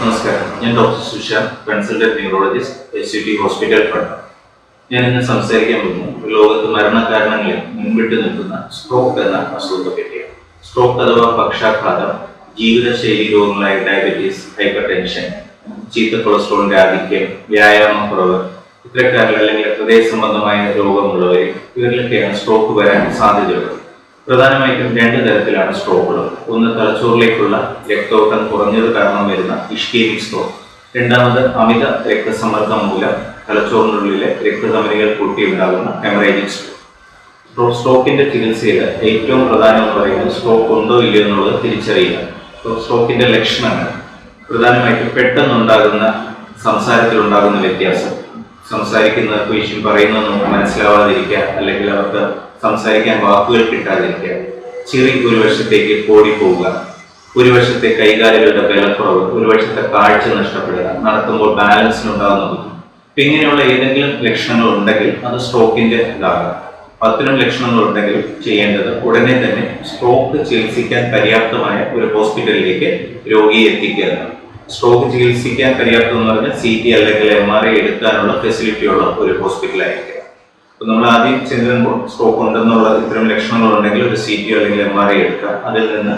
നമസ്കാരം. ഞാൻ doctor Sushan consultant neurologist S U T hospital fund ഞാൻ ഇന്ന് സംസാരിക്കാൻ പോകുന്നു ലോകത്ത് മരണകാരണങ്ങളിൽ മുൻപിട്ട് നിൽക്കുന്ന സ്ട്രോക്ക് എന്ന അസുഖത്തെ പറ്റിയാണ്. സ്ട്രോക്ക് അഥവാ പക്ഷാഘാതം ജീവിതശൈലി രോഗങ്ങളായ ഡയബറ്റീസ് ഹൈപ്പർ ടെൻഷൻ ചീത്ത കൊളസ്ട്രോളിന്റെ ആധിക്യം വ്യായാമക്കുറവ് ഇത്തരക്കാരിൽ അല്ലെങ്കിൽ ഹൃദയ സംബന്ധമായ രോഗമുള്ളവരെ ഇവരിലൊക്കെയാണ് സ്ട്രോക്ക് വരാൻ സാധ്യതയുള്ളത്. പ്രധാനമായിട്ടും രണ്ട് തരത്തിലാണ് സ്ട്രോക്കുകൾ. ഒന്ന് തലച്ചോറിലേക്കുള്ള രക്തോട്ടം കുറഞ്ഞത് കാരണം വരുന്ന ഇഷ്കേമിക് സ്ട്രോക്ക്. രണ്ടാമത് അമിത രക്തസമ്മർദ്ദം മൂലം തലച്ചോറിനുള്ളിലെ രക്തധമനികൾ പൊട്ടിയുണ്ടാകുന്ന ഹെമറേജിക് സ്ട്രോക്ക് സ്ട്രോക്കിന്റെ ചികിത്സയിൽ ഏറ്റവും പ്രധാനം എന്ന് പറയുന്നത് സ്ട്രോക്ക് ഉണ്ടോ ഇല്ലയോ എന്നുള്ളത് തിരിച്ചറിയുക. സ്ട്രോക്കിന്റെ ലക്ഷണങ്ങൾ. പ്രധാനമായിട്ടും പെട്ടെന്നുണ്ടാകുന്ന സംസാരത്തിലുണ്ടാകുന്ന വ്യത്യാസം. സംസാരിക്കുന്ന പേഷ്യൻ പറയുന്നത് നമുക്ക് മനസ്സിലാവാതിരിക്കുക അല്ലെങ്കിൽ അവർക്ക് സംസാരിക്കാൻ വാക്കുകൾ കിട്ടാതിരിക്കുക. ചിറി ഒരു വശത്തേക്ക് ഓടിപ്പോവുക ഒരു വശത്തെ കൈകാലുകളുടെ ബലക്കുറവ് ഒരു വശത്തെ കാഴ്ച നഷ്ടപ്പെടുക നടത്തുമ്പോൾ ബാലൻസിനുണ്ടാകുന്ന ബുദ്ധിമുട്ട് ഇപ്പം ഇങ്ങനെയുള്ള ഏതെങ്കിലും ലക്ഷണങ്ങൾ ഉണ്ടെങ്കിൽ അത് സ്ട്രോക്കിന്റെ ഇതാകാം അത്തരം ലക്ഷണങ്ങൾ ഉണ്ടെങ്കിൽ ചെയ്യേണ്ടത് ഉടനെ തന്നെ സ്ട്രോക്ക് ചികിത്സിക്കാൻ പര്യാപ്തമായ ഒരു ഹോസ്പിറ്റലിലേക്ക് രോഗിയെ എത്തിക്കുക. സ്ട്രോക്ക് ചികിത്സിക്കാൻ പര്യാപ്തം എന്ന് പറഞ്ഞാൽ സി ടി അല്ലെങ്കിൽ എം ആർ ഐ എടുക്കാനുള്ള ഫെസിലിറ്റി ഉള്ള ഒരു ഹോസ്പിറ്റലായിരിക്കും അപ്പൊ നമ്മൾ ആദ്യം ചിന്തിക്കുമ്പോൾ സ്ട്രോക്ക് ഉണ്ടെന്നുള്ള ഇത്തരം ലക്ഷണങ്ങൾ ഉണ്ടെങ്കിൽ ഒരു സി ടി അല്ലെങ്കിൽ എം ആർ ഐ എടുക്കുക അതിൽ നിന്ന്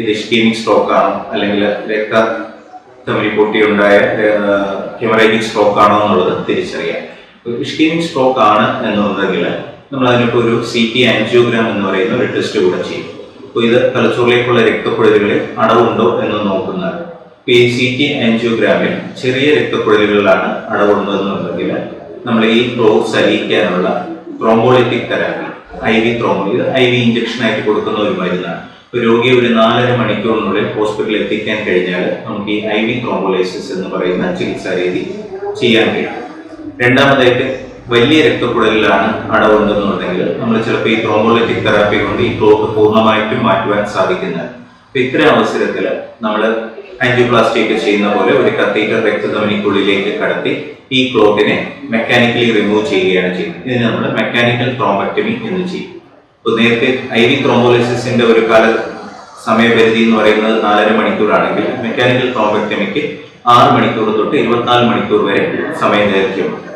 ഇത് ഇഷ്കീമിക് സ്ട്രോക്ക് ആണോ അല്ലെങ്കിൽ രക്ത തമ്മിൽ പൊട്ടിയുണ്ടായ ഹെമറേജിക് സ്ട്രോക്ക് ആണോ എന്നുള്ളത് തിരിച്ചറിയാം. ഇഷ്കീമിക് സ്ട്രോക്ക് ആണ് എന്നുണ്ടെങ്കിൽ നമ്മൾ അതിനിപ്പോൾ ഒരു സി ടി ആൻജിയോഗ്രാം എന്ന് പറയുന്ന ഒരു ടെസ്റ്റ് കൂടെ ചെയ്യും. അപ്പോൾ ഇത് തലച്ചോറിലേക്കുള്ള രക്തക്കുഴലുകളിൽ അടവുണ്ടോ എന്ന് നോക്കുന്നതാണ് ടി ആൻജിയോഗ്രാമിൽ ചെറിയ രക്തക്കുഴലുകളിലാണ് അടവുള്ളതെന്നുണ്ടെങ്കിൽ നമ്മൾ ഈ clots അലിയിക്കാനുള്ള thrombolytic therapy I V thrombo ഇത് ഐ വി ഇഞ്ചക്ഷൻ ആയിട്ട് കൊടുക്കുന്ന ഒരു മരുന്നാണ് രോഗിയെ ഒരു നാലര മണിക്കൂറിനുള്ളിൽ ഹോസ്പിറ്റലിൽ എത്തിക്കാൻ കഴിഞ്ഞാൽ നമുക്ക് ഈ ഐ വി ത്രോംബോലൈസിസ് എന്ന് പറയുന്ന ചികിത്സാ രീതി ചെയ്യാൻ കഴിയും. രണ്ടാമതായിട്ട് വലിയ രക്തക്കുഴലിലാണ് അടവുണ്ടെന്നുണ്ടെങ്കിൽ നമ്മൾ ചിലപ്പോൾ ഈ ത്രോംബോളിറ്റിക് തെറാപ്പി കൊണ്ട് ഈ ക്ലോട്ട് പൂർണമായിട്ടും മാറ്റുവാൻ സാധിക്കുന്നത് ഇത്തരം അവസരത്തിൽ നമ്മൾ ആൻജിയോപ്ലാസ്റ്റി ഒക്കെ ചെയ്യുന്ന പോലെ ഒരു കത്തീറ്റർ രക്തധമനിക്കുള്ളിലേക്ക് കടത്തി ഈ ക്ലോട്ടിനെ മെക്കാനിക്കലി റിമൂവ് ചെയ്യുകയാണ് ചെയ്യുന്നത്. ഇതിന് നമ്മൾ മെക്കാനിക്കൽ ത്രോംബക്ടമി എന്ന് ചെയ്യും. ഇപ്പൊ നേരത്തെ ഐ വി ത്രോംബോളിസിന്റെ ഒരു കാല സമയപരിധി എന്ന് പറയുന്നത് നാലര മണിക്കൂറാണെങ്കിൽ മെക്കാനിക്കൽ ത്രോംബക്ടമിക്ക് ആറ് മണിക്കൂർ തൊട്ട് ഇരുപത്തിനാല് മണിക്കൂർ വരെ സമയം ദൈർഘ്യമുണ്ട്.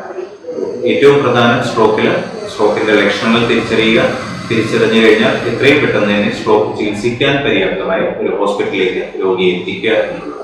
ഏറ്റവും പ്രധാനം സ്ട്രോക്കിൽ സ്ട്രോക്കിന്റെ ലക്ഷണങ്ങൾ തിരിച്ചറിയുക തിരിച്ചറിഞ്ഞു കഴിഞ്ഞാൽ എത്രയും പെട്ടെന്ന് തന്നെ സ്ട്രോക്ക് ചികിത്സിക്കാൻ പര്യാപ്തമായ ഒരു ഹോസ്പിറ്റലിലേക്ക് രോഗിയെ എത്തിക്കുക എന്നുള്ളത്